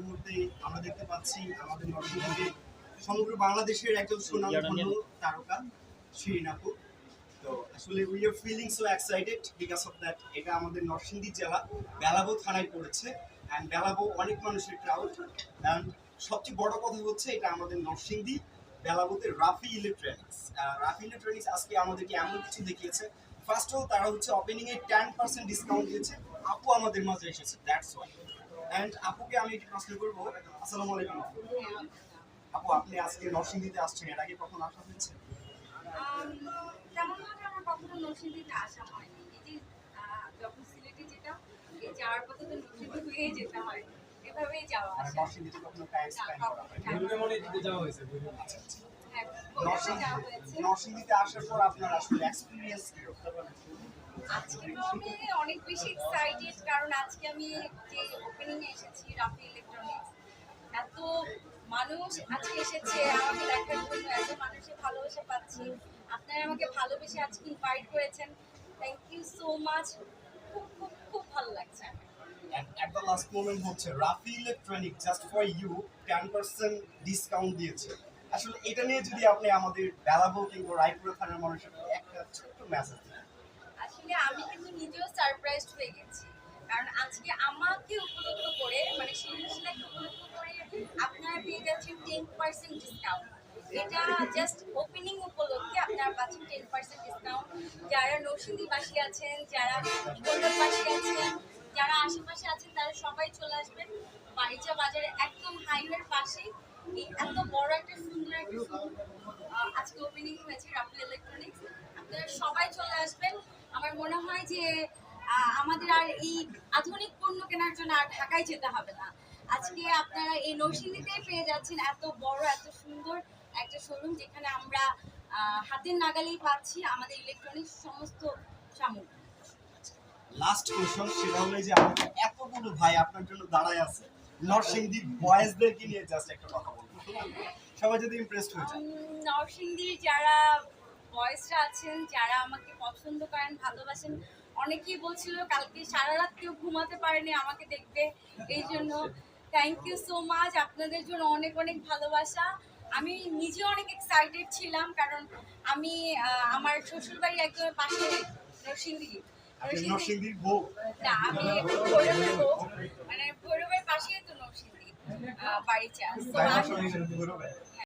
মুহূর্তে আমরা দেখতে পাচ্ছি আমাদের নরসিংদীতে সমগ্র বাংলাদেশের একজন সুনামধন্য তারকা শিরিন আপু তো আসলে we are feeling so excited because of that এটা আমাদের নরসিংদী জেলা বেলাবো থানায় পড়েছে। অ্যান্ড বেলাবো অনেক মানুষের ক্রাউড অ্যান্ড সবচেয়ে বড় কথা হচ্ছে এটা আমাদের নরসিংদী বেলাবোতে রাফি ইলেকট্রনিক্স রাফি ইলেকট্রনিক্স আজকে আমাদেরকে এমন কিছু দেখিয়েছে। ফার্স্ট অল তারা হচ্ছে ওপেনিং এ টেন পার্সেন্ট ডিসকাউন্ট দিয়েছে। আপু আমাদের মাঝে এসেছে দ্যাটস ওয়াই অ্যান্ড আপুকে আমি একটি প্রশ্ন করব। আসসালামু আলাইকুম। আপু আপনি আজকে নরসিংদীতে আসছেন এর আগে কখন আসা হয়েছে? আম, তেমন ভাবে আমার কখনো নরসিংদীতে আসা হয়নি। এই যে যখন সিলেটে যেতাম এই যাওয়ার পথে তো নরসিংদী হয়ে যেতে হয়। এভাবেই যাওয়া মানে আসা। নরসিংদীতে কখনো টাইম স্পেন্ড করা হয়েছে আচ্ছা আচ্ছা হ্যাঁ, যাওয়া হয়েছে নরসিংদীতে আসার পর আপনার আসলে এক্সপিরিয়েন্স কীরকম আজকে আমি অনেক বেশি এক্সাইটেড কারণ আজকে আমি যে ওপেনিং এ এসেছি রাফি ইলেকট্রনিক্স এত মানুষ আজকে এসেছে আমাকে দেখার জন্য এত মানুষের ভালোবাসা পাচ্ছি। আপনারা আমাকে ভালোবেসে আজকে ইনভাইট করেছেন। থ্যাংক ইউ সো মাচ খুব খুব খুব ভালো লাগছে at the last moment হচ্ছে। Rafi electronic just for you ten percent discount দিয়েছে। আসলে এটা নিয়ে যদি আপনি আমাদের বেলাবো কিংবা রায়পুরা থানার মানুষের একটা ছোট্ট মেসেজ আসলে আমি কিন্তু নিজেও সারপ্রাইজড হয়ে গেছি। কারণ আজকে আমাকে উপলক্ষ করে মানে শিল্পশিলাকে উপলক্ষ করে আপনারা পেয়ে যাচ্ছেন টেন পার্সেন্ট ডিসকাউন্ট এটা জাস্ট ওপেনিং উপলক্ষে আপনারা পাচ্ছেন টেন পার্সেন্ট ডিসকাউন্ট যারা নরসিংদীবাসী আছেন, যারা কলকাতাবাসী আছেন, যারা আশেপাশে আছেন, তারা সবাই চলে আসবেন। বাড়িচা বাজারে একদম হাইওয়ের পাশে এই এত বড় একটা সুন্দর একটা আজকে ওপেনিং হয়েছে রাফেল ইলেকট্রনিক্স আপনারা সবাই চলে আসবেন। আমার মনে হয় যে আমাদের আর এই আধুনিক পণ্য কেনার জন্য আর ঢাকায় যেতে হবে না। আজকে আপনারা এই পেয়ে যাচ্ছেন এত বড়, এত সুন্দর একটা শোরুম যেখানে আমরা হাতের নাগালেই পাচ্ছি আমাদের ইলেকট্রনিক্স সমস্ত সামগ্রী। লাস্ট কোশ্চেন সেটা হলো যে আমাদের এতগুলো ভাই আপনার জন্য দাঁড়ায় আছে। নরসিংদী বয়েজদেরকে নিয়ে জাস্ট একটা কথা বলব। সবাই যদি ইমপ্রেসড হয়ে যায়। নরসিংদীর যারা বয়েসরা আছেন যারা আমাকে পছন্দ করেন ভালোবাসেন অনেকেই বলছিল কালকে সারা রাত কেউ ঘুমাতে পারেনি আমাকে দেখবে। এই জন্য থ্যাংক ইউ সো মাচ আপনাদের জন্য অনেক অনেক ভালোবাসা। আমি নিজে অনেক এক্সাইটেড ছিলাম কারণ আমি আমার শ্বশুরবাড়ি একদম পাশে নরসিংদী। নরসিংদীর বউ। না আমি মানে ভৈরবের পাশেই